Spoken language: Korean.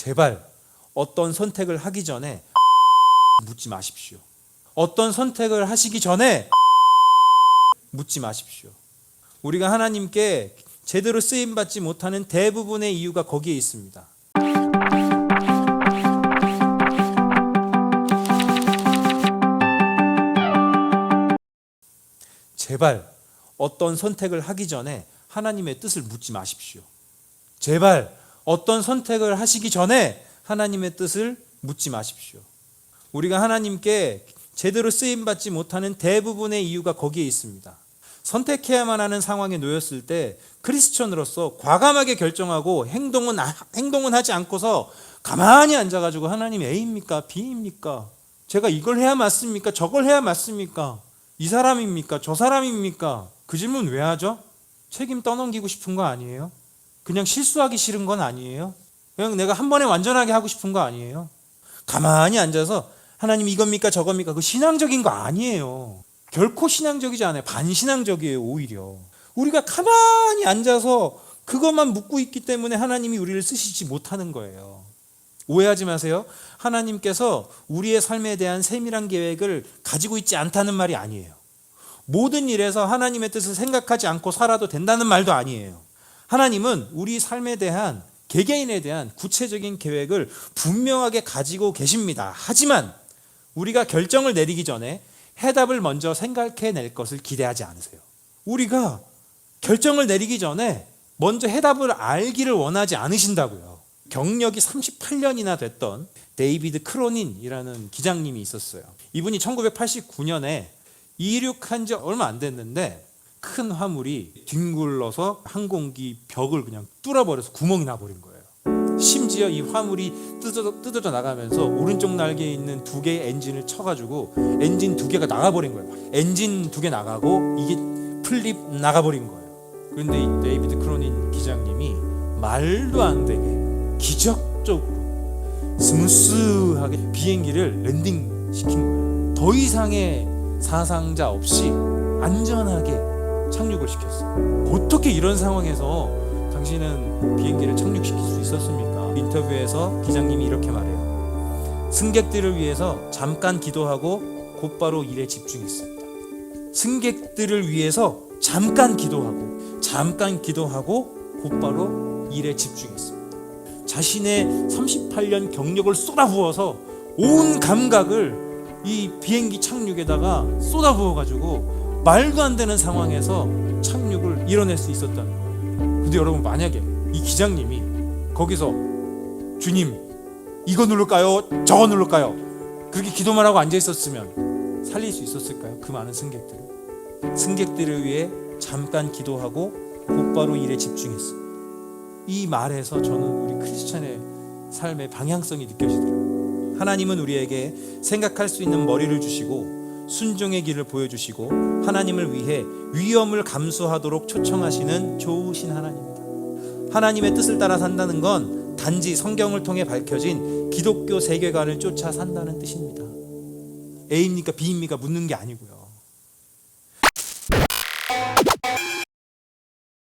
제발 어떤 선택을 하기 전에 묻지 마십시오. 어떤 선택을 하시기 전에 묻지 마십시오. 우리가 하나님께 제대로 쓰임 받지 못하는 대부분의 이유가 거기에 있습니다. 제발 어떤 선택을 하기 전에 하나님의 뜻을 묻지 마십시오. 제발 어떤 선택을 하시기 전에 하나님의 뜻을 묻지 마십시오. 우리가 하나님께 제대로 쓰임 받지 못하는 대부분의 이유가 거기에 있습니다. 선택해야만 하는 상황에 놓였을 때 크리스천으로서 과감하게 결정하고 행동은 아- 행동은 하지 않고서 가만히 앉아 가지고 하나님 A입니까? B입니까? 제가 이걸 해야 맞습니까? 저걸 해야 맞습니까? 이 사람입니까? 저 사람입니까? 그 질문 왜 하죠? 책임 떠넘기고 싶은 거 아니에요? 그냥 실수하기 싫은 건 아니에요? 그냥 내가 한 번에 완전하게 하고 싶은 거 아니에요? 가만히 앉아서 하나님 이겁니까 저겁니까 그 신앙적인 거 아니에요. 결코 신앙적이지 않아요. 반신앙적이에요 오히려. 우리가 가만히 앉아서 그것만 묻고 있기 때문에 하나님이 우리를 쓰시지 못하는 거예요. 오해하지 마세요. 하나님께서 우리의 삶에 대한 세밀한 계획을 가지고 있지 않다는 말이 아니에요. 모든 일에서 하나님의 뜻을 생각하지 않고 살아도 된다는 말도 아니에요. 하나님은 우리 삶에 대한 개개인에 대한 구체적인 계획을 분명하게 가지고 계십니다. 하지만 우리가 결정을 내리기 전에 해답을 먼저 생각해 낼 것을 기대하지 않으세요. 우리가 결정을 내리기 전에 먼저 해답을 알기를 원하지 않으신다고요. 경력이 38년이나 됐던 데이비드 크로닌이라는 기장님이 있었어요. 이분이 1989년에 이륙한 지 얼마 안 됐는데 큰 화물이 뒹굴러서 항공기 벽을 그냥 뚫어버려서 구멍이 나버린 거예요. 심지어 이 화물이 뜯어져, 뜯어져 나가면서 오른쪽 날개에 있는 두 개의 엔진을 쳐가지고 엔진 두 개가 나가버린 거예요. 엔진 두 개 나가고 이게 플립 나가버린 거예요. 그런데 이 데이비드 크로닌 기장님이 말도 안 되게 기적적으로 스무스하게 비행기를 랜딩 시킨 거예요. 더 이상의 사상자 없이 안전하게 시켰어요. 어떻게 이런 상황에서 당신은 비행기를 착륙시킬 수 있었습니까? 인터뷰에서 기장님이 이렇게 말해요. 승객들을 위해서 잠깐 기도하고 곧바로 일에 집중했습니다. 승객들을 위해서 잠깐 기도하고 잠깐 기도하고 곧바로 일에 집중했습니다. 자신의 38년 경력을 쏟아부어서 온 감각을 이 비행기 착륙에다가 쏟아부어 가지고 말도 안 되는 상황에서 착륙을 이뤄낼 수 있었다는 거예요. 근데 여러분 만약에 이 기장님이 거기서 주님 이거 누를까요? 저거 누를까요? 그렇게 기도만 하고 앉아 있었으면 살릴 수 있었을까요? 그 많은 승객들을 승객들을 위해 잠깐 기도하고 곧바로 일에 집중했습니다. 이 말에서 저는 우리 크리스천의 삶의 방향성이 느껴지더라고요. 하나님은 우리에게 생각할 수 있는 머리를 주시고 순종의 길을 보여주시고 하나님을 위해 위험을 감수하도록 초청하시는 좋으신 하나님입니다. 하나님의 뜻을 따라 산다는 건 단지 성경을 통해 밝혀진 기독교 세계관을 쫓아 산다는 뜻입니다. A입니까 B입니까 묻는 게 아니고요.